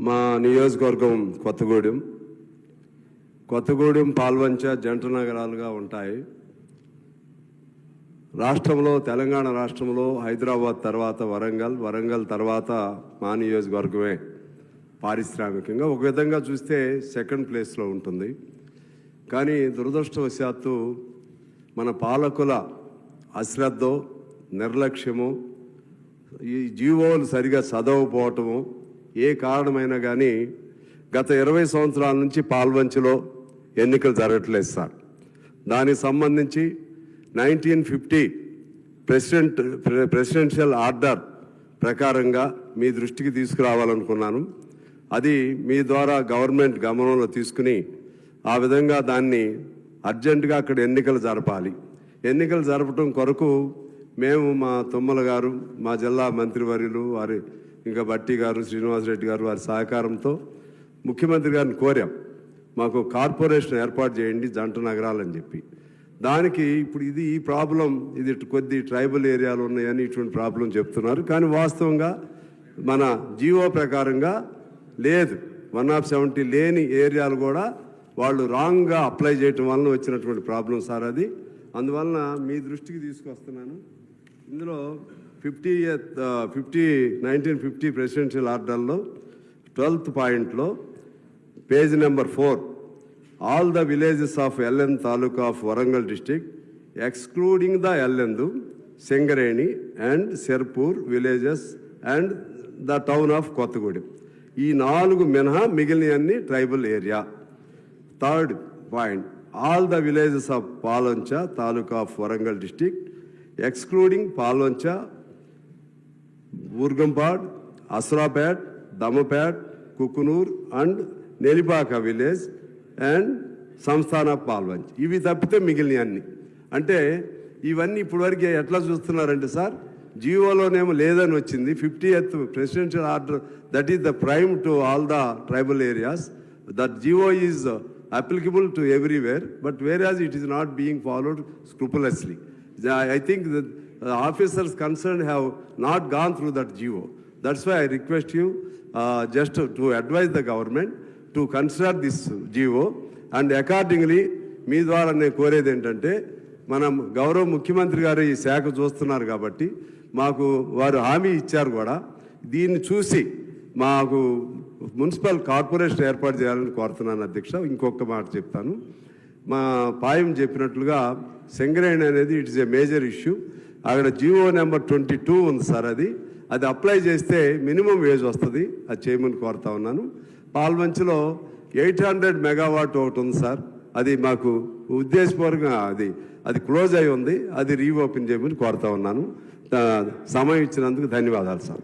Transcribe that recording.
మా నియోజకవర్గం కొత్తగూడెం. కొత్తగూడెం పాల్వంచ జంట నగరాలుగా ఉంటాయి. రాష్ట్రంలో తెలంగాణ రాష్ట్రంలో హైదరాబాద్ తర్వాత వరంగల్ వరంగల్ తర్వాత మా నియోజకవర్గమే పారిశ్రామికంగా. ఒక విధంగా చూస్తే సెకండ్ ప్లేస్లో ఉంటుంది. కానీ దురదృష్టవశాత్తు మన పాలకుల అశ్రద్ధో నిర్లక్ష్యము ఈ జీవోలు సరిగా చదవకపోవటము ఏ కారణమైనా కానీ గత ఇరవై సంవత్సరాల నుంచి పాల్వంచులో ఎన్నికలు జరగట్లేదు సార్. దానికి సంబంధించి nineteen fifty president presidential order ప్రకారంగా మీ దృష్టికి తీసుకురావాలనుకున్నాను. అది మీ ద్వారా గవర్నమెంట్ గమనంలో తీసుకుని ఆ విధంగా దాన్ని అర్జెంటుగా అక్కడ ఎన్నికలు జరపాలి. ఎన్నికలు జరపటం కొరకు మేము మా తుమ్మల గారు మా జిల్లా మంత్రివర్యులు వారి ఇంకా బట్టి గారు శ్రీనివాసరెడ్డి గారు వారి సహకారంతో ముఖ్యమంత్రి గారిని కోరాం. మాకు కార్పొరేషన్ ఏర్పాటు చేయండి జంట నగరాలని చెప్పి. దానికి ఇప్పుడు ఇది ఈ ప్రాబ్లం ఇది కొద్ది ట్రైబల్ ఏరియాలు ఉన్నాయని ఇటువంటి ప్రాబ్లం చెప్తున్నారు. కానీ వాస్తవంగా మన జీవో ప్రకారంగా లేదు. వన్ ఆఫ్ సెవెంటీ లేని ఏరియాలు కూడా వాళ్ళు రాంగ్గా అప్లై చేయటం వలన వచ్చినటువంటి ప్రాబ్లం సార్ అది. అందువలన మీ దృష్టికి తీసుకొస్తున్నాను. ఇందులో fifty fifty nineteen fifty presidential ఆర్డర్లో ట్వెల్త్ పాయింట్లో page number four all the villages of Yellandu taluka of Warangal district excluding the Yellandu Singareni and Serpur villages and the town of Kothagudem. ఈ నాలుగు మినహా మిగిలినవన్నీ tribal area. Third point all the villages of Palancha taluka of Warangal district excluding Palvancha Urgampad Asrapet Dammapet Kukunoor and Nelipaka village and Sansthan Palvanch ఇవి తప్పితే మిగిలిన అన్ని. అంటే ఇవన్నీ ఇప్పటివరకు ఎట్లా చూస్తున్నారంటే సార్ జియోలోనేమో లేదని వచ్చింది. Fiftieth presidential order that is the prime to all the tribal areas. That GO is applicable to everywhere but whereas it is not being followed scrupulously. I think that the officers concerned have not gone through that GO. That's why I request you uh, just to, to advise the government to consider this GO and accordingly మీ ద్వారా నేను కోరేది ఏంటంటే మనం గౌరవ ముఖ్యమంత్రి గారు ఈ శాఖ చూస్తున్నారు కాబట్టి మాకు వారు హామీ ఇచ్చారు కూడా. దీన్ని చూసి మాకు మున్సిపల్ కార్పొరేషన్ ఏర్పాటు చేయాలని కోరుతున్నాను అధ్యక్ష. ఇంకొక మాట చెప్తాను. మా పాయం చెప్పినట్లుగా సెంగరేణి అనేది ఇట్స్ ఏ మేజర్ ఇష్యూ అక్కడ జియో నెంబర్ ట్వంటీ టూ ఉంది సార్ అది. అది అప్లై చేస్తే మినిమం వేజ్ వస్తుంది. అది చేయమని కోరుతా ఉన్నాను. పాల్వంచిలో ఎయిట్ హండ్రెడ్ మెగావాట్ ఒకటి ఉంది సార్. అది మాకు ఉద్దేశపూర్వకంగా అది అది క్లోజ్ అయి ఉంది. అది రీఓపెన్ చేయమని కోరుతా ఉన్నాను. సమయం ఇచ్చినందుకు ధన్యవాదాలు సార్.